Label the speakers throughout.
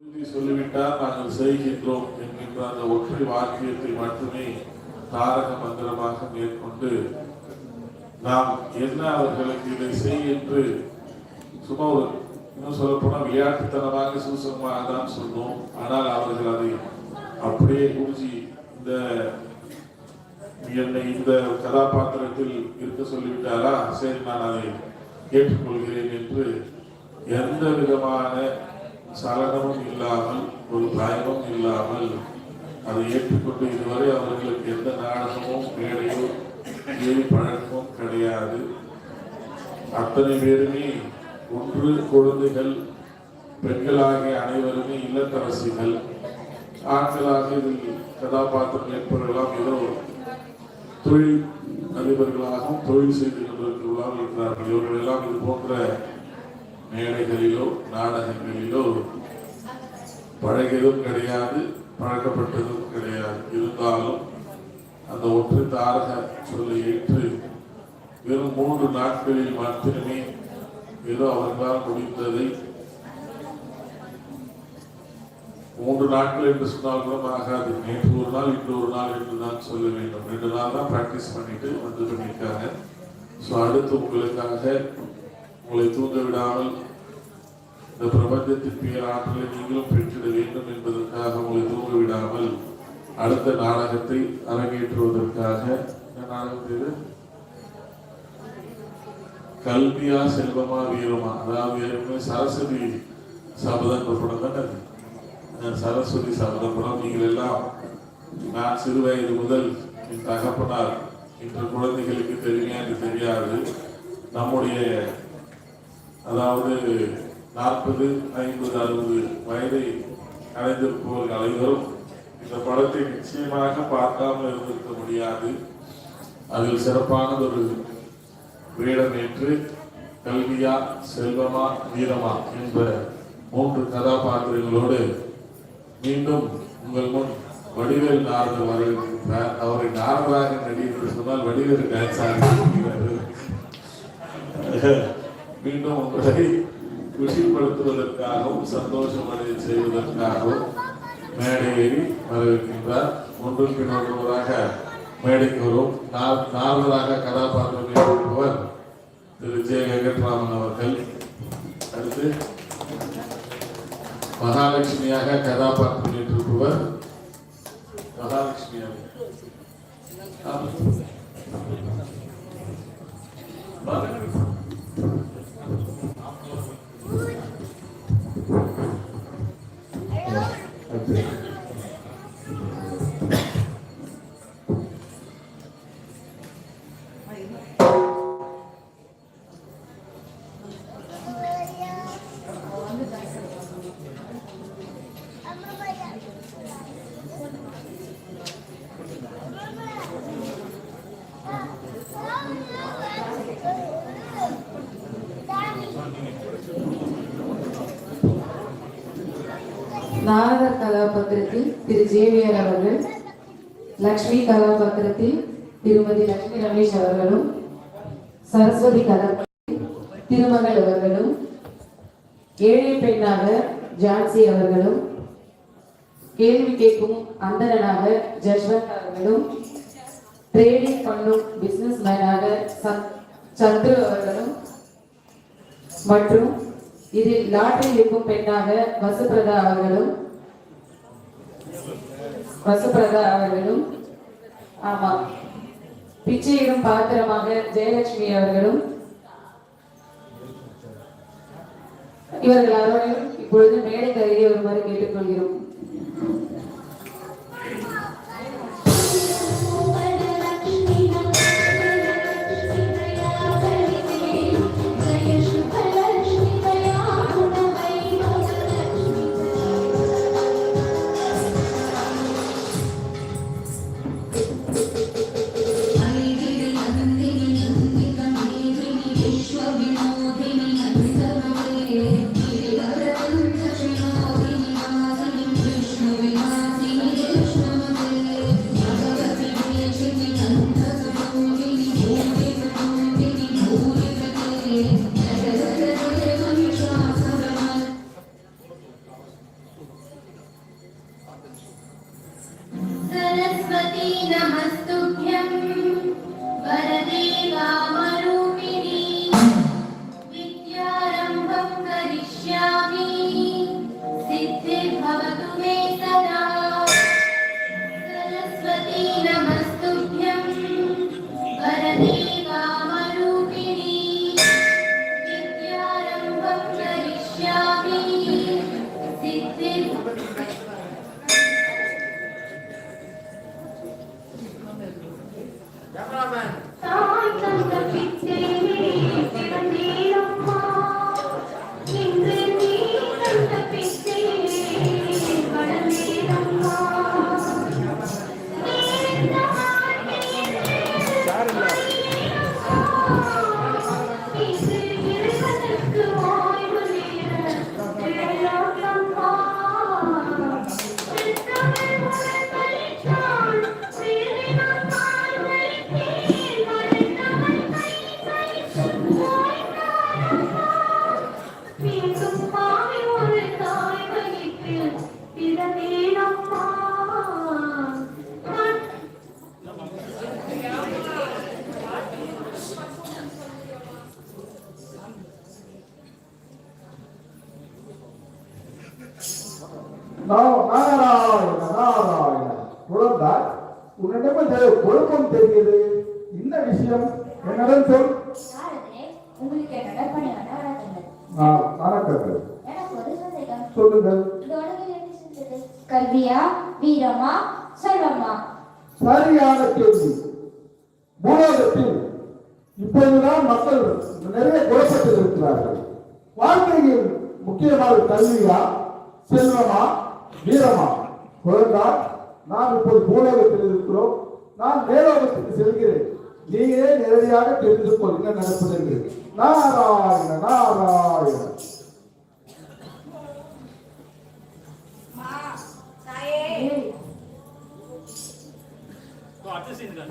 Speaker 1: சொல்லிவிட்டால் நாங்கள் செய்கின்றோம் என்கின்ற அந்த ஒற்றை வாக்கியத்தை மட்டுமே தாரக மந்திரமாக மேற்கொண்டு நாம் என்ன அவர்களுக்கு இதை செய் என்று சும்மா ஒரு இன்னும் சொல்லப்போனால் விளையாட்டுத்தனமாக சூசகமாக தான் சொன்னோம். ஆனால் அவர்கள் அதை அப்படியே ஊசி இந்த என்னை இந்த கதாபாத்திரத்தில் இருக்க சொல்லிவிட்டாரா? சரி நான் அதை ஏற்றுக்கொள்கிறேன் என்று எந்த விதமான சலனமும் இல்லாமல் ஒரு பயமும் இல்லாமல் அதை ஏற்றுக்கொண்டு இதுவரை அவர்களுக்கு எந்த நாடகமும் மேடையோ ஏறி பழக்கமும் கிடையாது. அத்தனை பேருமே ஒன்று குழந்தைகள் பெண்களாகிய அனைவருமே இல்லத்தரசிகள். ஆண்களாக இதில் கதாபாத்திரம் ஏற்பவர்களாம் ஏதோ தொழில் அதிபர்களாகவும் தொழில் செய்து கொண்டிருக்கிறார்கள் இருக்கிறார்கள் இவர்கள் எல்லாம் இது போன்ற மேடைகளிலோ நாடகங்களிலோ பழகியதும் கிடையாது பழக்கப்பட்டதும் கிடையாது. இருந்தாலும் அந்த ஒற்று தாரக சொல்லை ஏற்று வெறும் மூன்று நாட்களில் மட்டுமே ஏதோ அவர்களால் முடிந்ததை மூன்று நாட்கள் என்று சொன்னால் கூட ஆகாது. நேற்று ஒரு நாள் இன்று ஒரு நாள் என்று தான் சொல்ல வேண்டும். ரெண்டு நாள் தான் ப்ராக்டிஸ் பண்ணிட்டு வந்து பண்ணியிருக்காங்க. ஸோ அடுத்து உங்களுக்காக உங்களை தூங்க விடாமல் இந்த பிரபஞ்சத்தின் பேராற்றலை நீங்களும் பெற்றிட வேண்டும் என்பதற்காக உங்களை தூங்க விடாமல் அடுத்த நாடகத்தை அரங்கேற்றுவதற்காக. நாடகம் கல்வியா செல்வமா வீரமா? அதாவது ஏற்கனவே சரஸ்வதி சபதம் படம் தானே சரஸ்வதி சபதம் படம் நீங்கள் எல்லாம் நான் சிறு வயது முதல் என் தகப்பனார் இன்று குழந்தைகளுக்கு தெரியுமா என்று தெரியாது. நம்முடைய அதாவது நாற்பது ஐம்பது அறுபது வயதை அடைந்திருப்பவர்கள் அனைவரும் இந்த படத்தை நிச்சயமாக பார்க்காமல் இருந்திருக்க முடியாது. அதில் சிறப்பானதொரு வேடம் ஏற்று கல்வியா செல்வமா வீரமா என்ற மூன்று கதாபாத்திரங்களோடு மீண்டும் உங்கள் முன் வடிவேல் நாரதர் வரவேற்கின்றார் அவரை நாரதாக நடி என்று சொன்னால் வடிவேல் டான்ஸ் ஆடுகிறார் மீண்டும் உங்களை குஷிப்படுத்துவதற்காகவும் சந்தோஷமடைய செய்வதற்காகவும் மேடையேறி வரவிருக்கின்றார் வரவேற்கின்றார். ஒன்றும் பின் மேடைக்கு வரும். நா- நாரதராக கதாபாத்திரம் ஏற்படுபவர் திரு ஜெய வெங்கட்ராமன் அவர்கள். அடுத்து மகாலட்சுமியாக கதாபாத்திரம் ஏற்றிருப்பவர்
Speaker 2: நாரதர் கதாபாத்திரத்தில் திரு ஜேவியர் அவர்கள் லக்ஷ்மி கதாபாத்திரத்தில் திருமதி லட்சுமி ரமேஷ் அவர்களும் சரஸ்வதி கதாபாத்திரத்தில் திருமகள் அவர்களும் ஏழை பெண்ணாக ஜான்சி அவர்களும் கேள்வி கேட்கும் அந்தரனாக ஜஸ்வந்த் அவர்களும் ட்ரேடிங் பண்ணும் பிசினஸ் மேனாக சந்துரு அவர்களும் மற்றும் இதில் லாட்டரி இருக்கும் பெண்ணாக வசுபிரதா அவர்களும் வசுபிரதா அவர்களும் ஆமா பிச்சையிடும் பாத்திரமாக ஜெயலட்சுமி அவர்களும் இவர்கள் அவர்களும் இப்பொழுது மேடை கருகி வருமாறு கேட்டுக்கொள்கிறோம்.
Speaker 3: இப்போதுதான் மக்கள். நிறைய குழப்பத்தில் இருக்கிறார்கள். வாழ்க்கையில் முக்கியமாக கல்வியா செல்வமா வீரமா? குழந்தாய் நாம் இப்போது பூலோகத்தில் இருக்கிறோம். நான் மேலோகத்துக்கு செல்கிறேன். நீயே நேரடியாக தெரிந்து கொள் என்ன நடப்பது என்று. நாராயண நாராயண. நாராயண நாராயண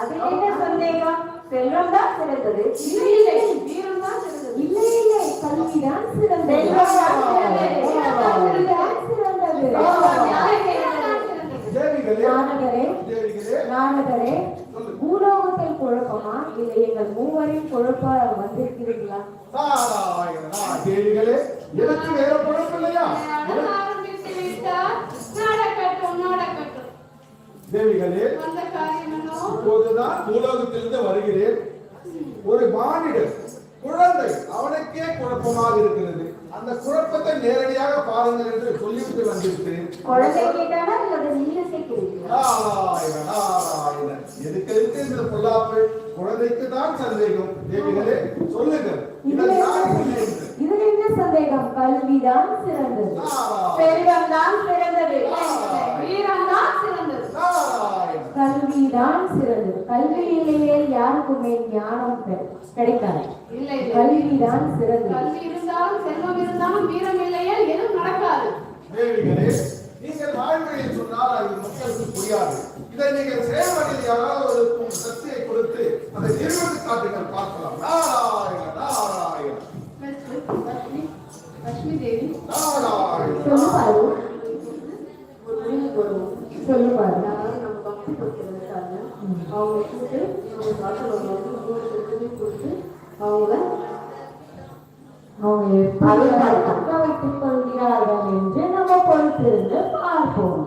Speaker 4: அது என்ன சந்தேகம்? செல்வம் தான் சிறந்தது. இல்லை இல்லை வீரம் தான் சிறந்தது. இல்லை இல்லை. கல்வி தான் சிறந்தது. செல்வம் தான் சிறந்தது. நானகரே நானகரே பூலோகத்தில் குழப்பமா? இல்லை எங்கள் மூவரின் குழப்ப வந்திருக்கிறீர்களா?
Speaker 3: தேவிகளே எனக்கு வேற குழப்பம் இல்லையா? தேவிகளே இப்போதுதான் பூலோகத்திலிருந்து வருகிறேன். ஒரு மானிடர் குழந்தை அவனுக்கே குழப்பமாக இருக்கிறது. அந்த குழப்பத்தை நேரடியாக பாருங்கள் என்று சொல்லிவிட்டு வந்திருக்கிறேன். எதுக்கு இருக்கு இந்த பொல்லாப்பு குழந்தைக்கு தான் சந்தேகம். தேவிகளே சொல்லுங்கள்.
Speaker 4: இதுல
Speaker 3: இதை
Speaker 4: என்ன- சந்தேகம்? கல்விதான் சிறந்தது. செல்வம் தான் சிறந்தது
Speaker 5: வீரம் தான் சிறந்தது
Speaker 3: நாராயண
Speaker 4: கல்விதான் சிறந்தது கல்வி இல்லையே யாருக்குமே ஞானம் கிடைக்காது.
Speaker 5: இல்லை. இல்லை
Speaker 4: கல்விதான் சிறந்தது
Speaker 5: கல்வி இருந்தாலும் செல்வம் இருந்தாலும் வீரம் இல்லையே எதுவும் நடக்காது.
Speaker 3: நீங்கள் வாழ்க்கையில் சொன்னால் அது மக்களுக்கு புரியாது. இதை நீங்கள் செயல்வழியில் யாராவது ஒரு சக்தியை கொடுத்து அதை நிறுவனத்து காட்டுங்கள் பார்க்கலாம். நாராயண நாராயண.
Speaker 5: லட்சுமி தேவி.
Speaker 3: நாராயண.
Speaker 6: சொல்லுவாரு
Speaker 7: அதாவது நம்ம பக்தி படிக்கிறதுக்காக அவங்க கூப்பிட்டு அவங்க வாசல் வந்து மூணு பேருக்குமே கொடுத்து அவங்கள
Speaker 6: அவங்க தக்க வைத்துக் கொள்கிறார்கள் என்று நம்ம பொறுத்திருந்து பார்ப்போம்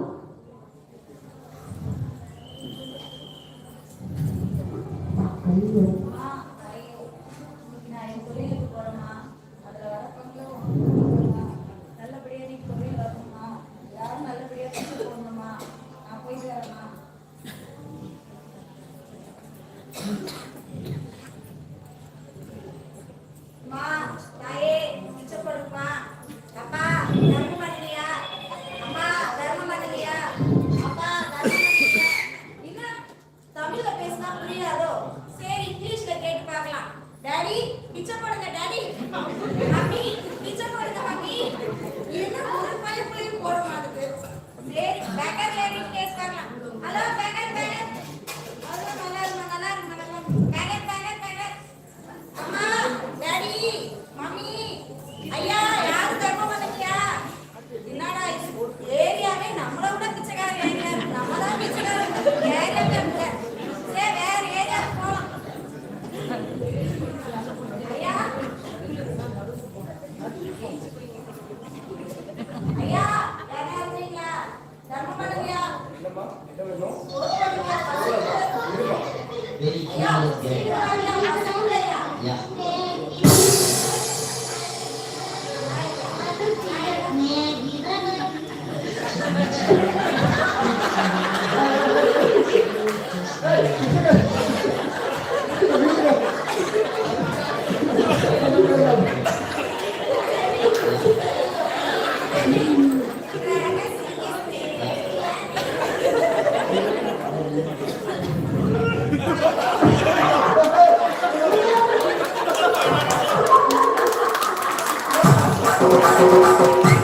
Speaker 7: Thank you.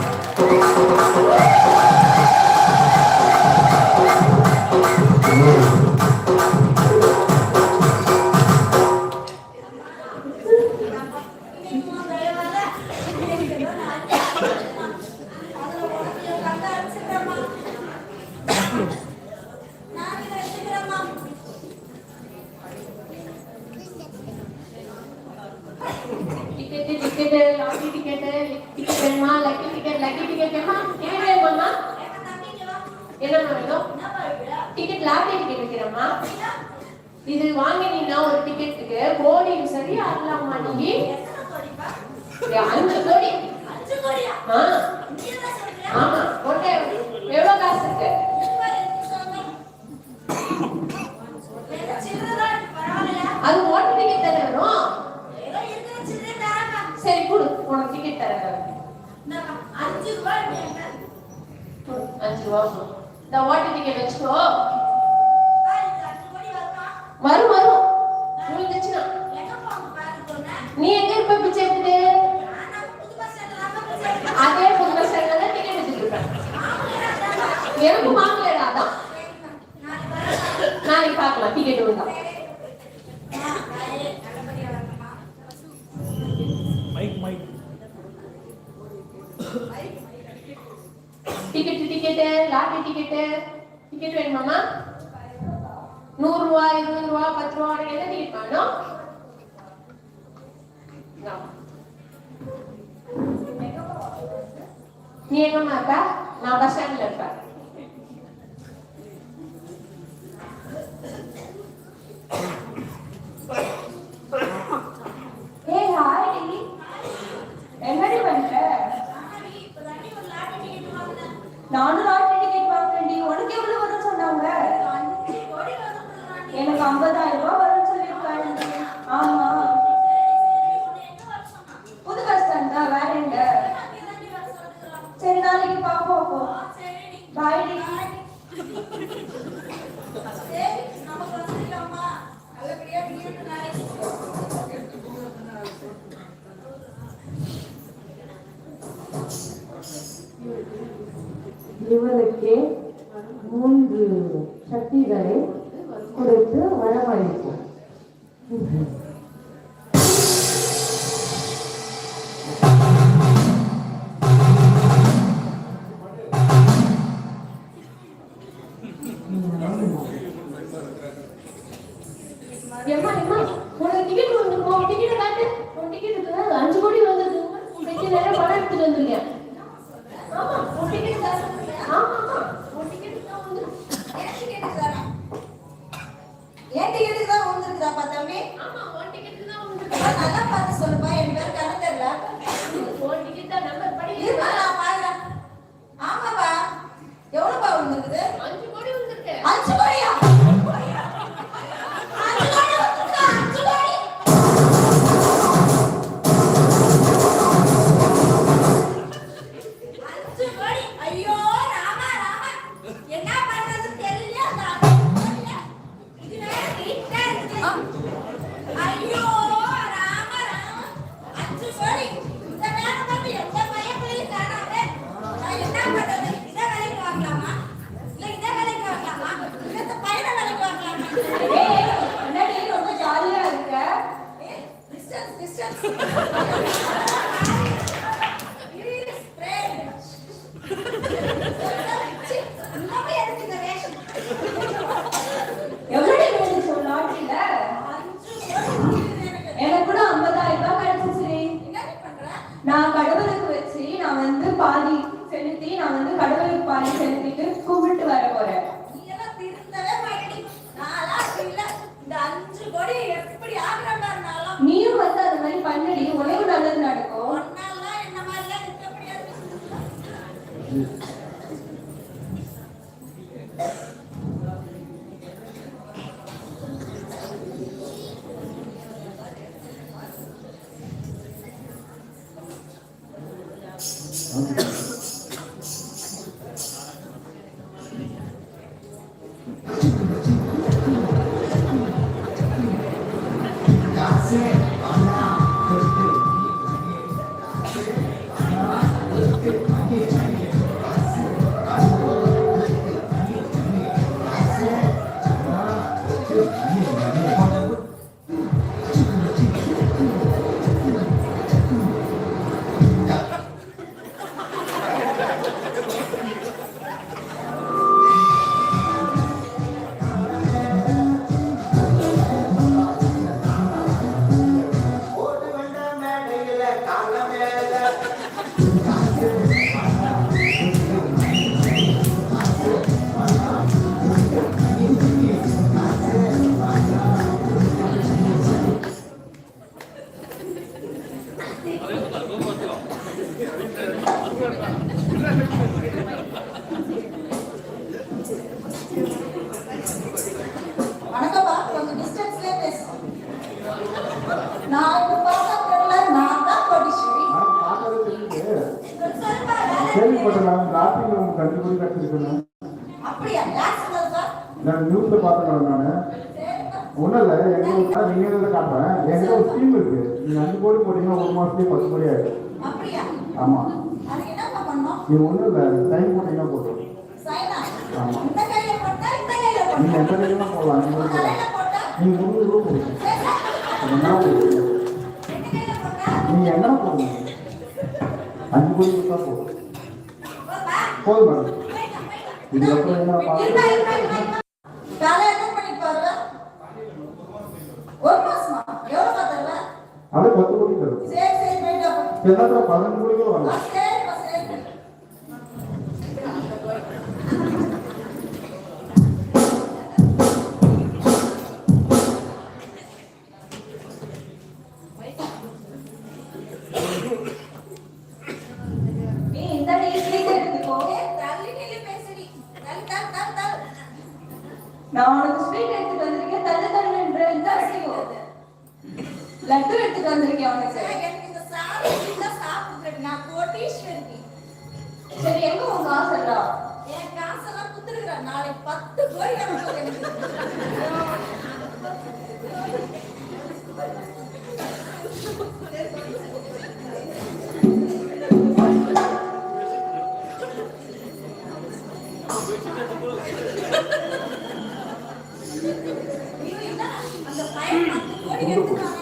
Speaker 7: ஏ, அஞ்சு கோடி. ஆ. ஆமா. ஒட்டை எவ்வளவு காசு இருக்கு? அது ஓட்டு டிக்கெட் தானே வரும்? சரி கொடு. உனக்கு டிக்கெட் தரேன்
Speaker 8: அஞ்சு ரூபாய்.
Speaker 7: கொடு, அஞ்சு ரூபா கொடு. இந்த ஓட்டு டிக்கெட் வச்சுக்கோ.
Speaker 8: அஞ்சு கோடி வருமா?
Speaker 7: வரும். நீ எங்க இருப்ப பிச்சை எடுத்துட்டு
Speaker 8: நான் புது பஸ் ஸ்டாண்ட்ல தான்.
Speaker 7: அதே டிக்கெட் எடுத்துட்டு இருப்பேன். எனக்கு வாங்கலடா அதான். நாளைக்கு பார்க்கலாம் டிக்கெட் விழுந்தா ticket ticket lottery ticket ticket வேணுமாமா நூறு ரூபா இருபது ரூபா பத்து ரூபா என்ன டிக்கெட் வேணும். நீ எங்கம்மா இருக்க நான் பஸ் ஸ்டாண்ட்ல இருப்பேன்.
Speaker 6: ஏய் என்னடி பண்ற? நானும் லாட்டரி டிக்கெட் உனக்கு எவ்வளவு வரும் சொன்னாங்க? எனக்கு ஐம்பதாயிரம் ரூபாய் இவனுக்கு மூன்று சக்திகளை
Speaker 9: it,
Speaker 8: it நான் இப்ப பாக்க நான் தான்
Speaker 6: நான்
Speaker 8: பாக்கவே
Speaker 6: தெரியல நான்
Speaker 8: ராத்திரி நம்ம
Speaker 6: நான் நியூஸ்ல எங்கள் ஊரில் நீங்கள் காட்டுறேன். எங்கள் ஒரு ஸ்கீம் இருக்கு. நீங்கள் அஞ்சு கோடி போட்டீங்கன்னா ஒரு மாதத்துலேயே பத்து கோடி ஆயிடும். ஆமாம் இது ஒன்றும் இல்லை சைன் போட்டீங்கன்னா போதும்.
Speaker 8: ஆமாம்
Speaker 6: நீங்கள் எந்த கையிலும் போடலாம்? நீங்கள் நீங்கள் நீங்க எங்கே போங்க அஞ்சு கோடி தான்
Speaker 8: போகும்
Speaker 6: போதும் மேடம். இதுக்கப்புறம் என்ன
Speaker 8: பார்க்கலாம்
Speaker 6: அப்படியே பத்து
Speaker 3: 什么都不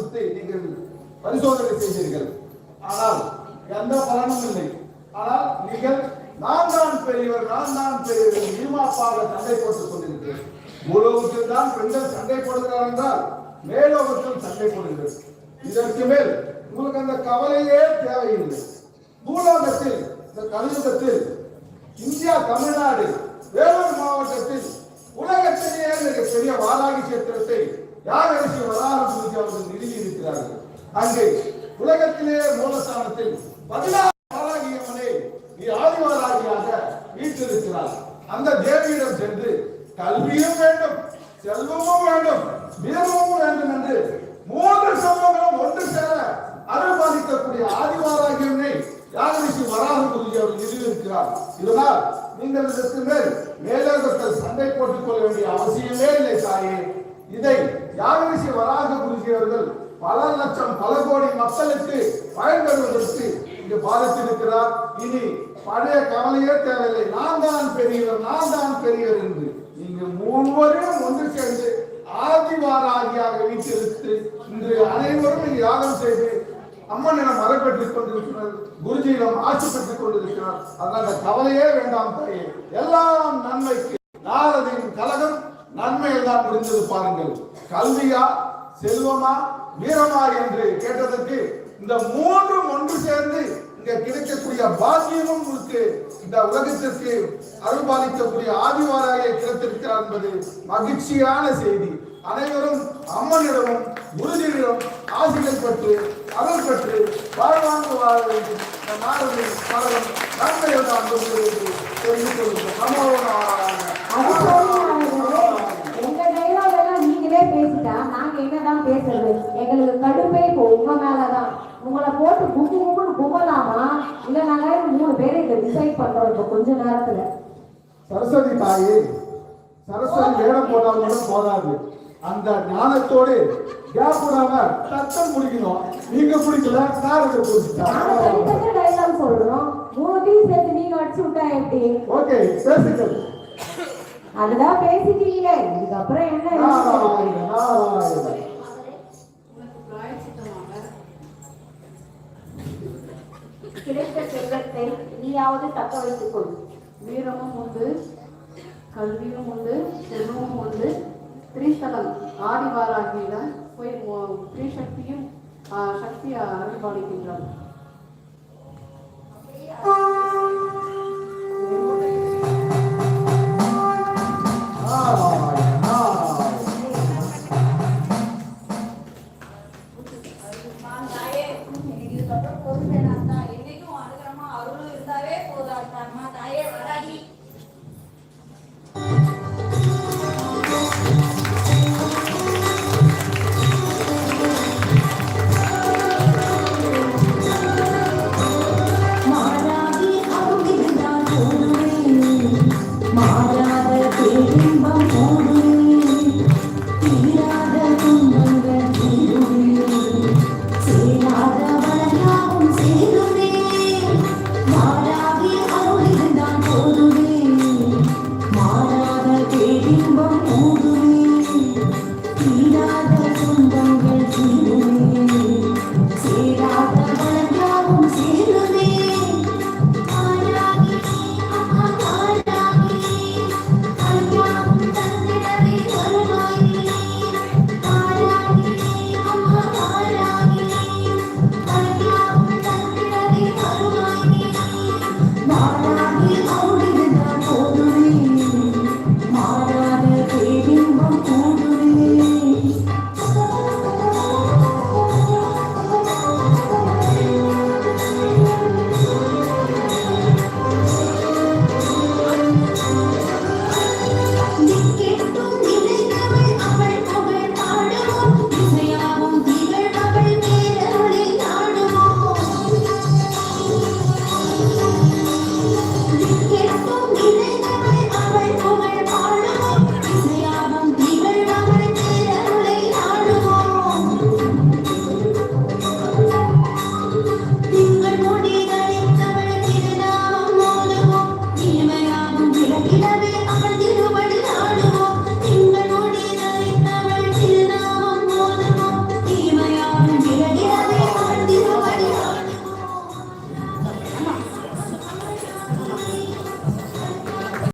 Speaker 3: மானதை நீங்கள் பரிசோதனை செய்தீர்கள். ஆனால் எந்த பலனும் இல்லை. ஆனால் நீங்கள் நான் தான் பெரியவர் நான் தான் பெரியவர் நீமாப்பாக சண்டை போட்டுக் கொண்டிருக்கிறேன். பூலோகத்தில் தான் பெண்கள் சண்டை போடுகிறார் என்றால் மேலோகத்தில் சண்டை போடுகிறது இதற்கு மேல் உங்களுக்கு அந்த கவலையே தேவையில்லை. பூலோகத்தில் இந்த கலியுகத்தில் இந்தியா தமிழ்நாடு வேலூர் மாவட்டத்தில் உலகத்திலேயே மிகப்பெரிய வாராகி சேத்திரத்தை யாகரிசி வராக பூஜை அவர்கள் நிறுவியிருக்கிறார்கள் அங்கே உலகத்திலே மூலஸ்தானத்தில் பதினாறு வாராகி நீ ஆதிவாராகியாக வீட்டிருக்கிறார் அந்த தேவியிடம் சென்று கல்வியும் வேண்டும் செல்வமும் வேண்டும் வீரமும் வேண்டும் என்று மூன்று செல்வங்களும் ஒன்று சேர அருள்பாலிக்கக்கூடிய ஆதிவாராகியனை யாகரிஷி வராக குருஜி அவர் நிறுவியிருக்கிறார் இதனால் நீங்கள் இதற்கு மேல் மேலோகத்தில் சண்டை போட்டுக் கொள்ள வேண்டிய அவசியமே இல்லை சாயே இதை யாகரிசி வராக குருஜி பல லட்சம் பல கோடி மக்களுக்கு பயன்படுவதற்கு இங்கு பாதித்திருக்கிறார். இனி பழைய கவலையே தேவையில்லை. நான் தான் பெரியவர் நான் தான் பெரியவர் என்று இங்கு மூவரும் ஒன்று சேர்ந்து ஆதிவாராகியாக வீட்டிலிருந்து இன்று அனைவரும் இங்கு யாகம் செய்து அம்மனிடம் மரம் பெற்றுக் கொண்டிருக்கிறார். குருஜியிடம் ஆட்சி பெற்றுக் கொண்டிருக்கிறார். அதனால் அந்த கவலையே வேண்டாம் தாயே. எல்லாம் நன்மைக்கு நாரதின் கலகம் நன்மையில் தான் முடிந்தது பாருங்கள். கல்வியா செல்வமா வீரமா என்று கேட்டதற்கு இந்த மூன்றும் ஒன்று சேர்ந்து இங்க கிடைக்கக்கூடிய பாக்கியமும் உங்களுக்கு இந்த உலகத்திற்கு அருள்பாலிக்கக்கூடிய ஆதிவாராய கிடைத்திருக்கிறார் என்பது மகிழ்ச்சியான செய்தி. அனைவரும் அம்மனிடமும் குருஜியிடம் ஆசிரியர் பெற்று அருள் பெற்று வாழ்வாங்க வாழ வேண்டும். இந்த நாடுகளின் பலரும் நன்மையில் தான் தெரிந்து கொள்கிறோம் நமோ நாராயண.
Speaker 6: அது சரி, எங்க டைலாக் எல்லாம் நீங்களே என்னதான் பேசுறது? எங்களுக்கு கடுப்பே இப்போ உங்க மேலதான். உங்களை போட்டு கும்பு கும்புன்னு கும்பலாமா இல்ல நாங்க மூணு பேரை இதை டிசைட் பண்றோம் இப்போ கொஞ்ச நேரத்துல.
Speaker 3: சரஸ்வதி தாயே சரஸ்வதி வேடம் போட்டால் மட்டும் போதாது. அந்த ஞானத்தோடு கேப் விடாம தத்தம் முடிக்கணும் நீங்க பிடிச்சிட்டா
Speaker 6: தனித்தனி டைலாக் சொல்றோம். மூணுத்தையும் சேர்த்து நீங்க அடிச்சு விட்டா எப்படி?
Speaker 3: ஓகே பேசுங்கள்.
Speaker 6: அதுதான் பேசிட்டீங்களே. இதுக்கப்புறம் என்ன? கிடைத்த செல்வத்தை நீயாவது தக்க வைத்துக் கொள்.
Speaker 5: வீரமும் உண்டு கல்வியும் உண்டு செல்வமும் உண்டு. திரிஸ்தலம் ஆதிவாராகியிடம் போய் திரிசக்தியும் ஆ, சக்தி அருள்பாலிக்கின்றார்.
Speaker 3: நாராயண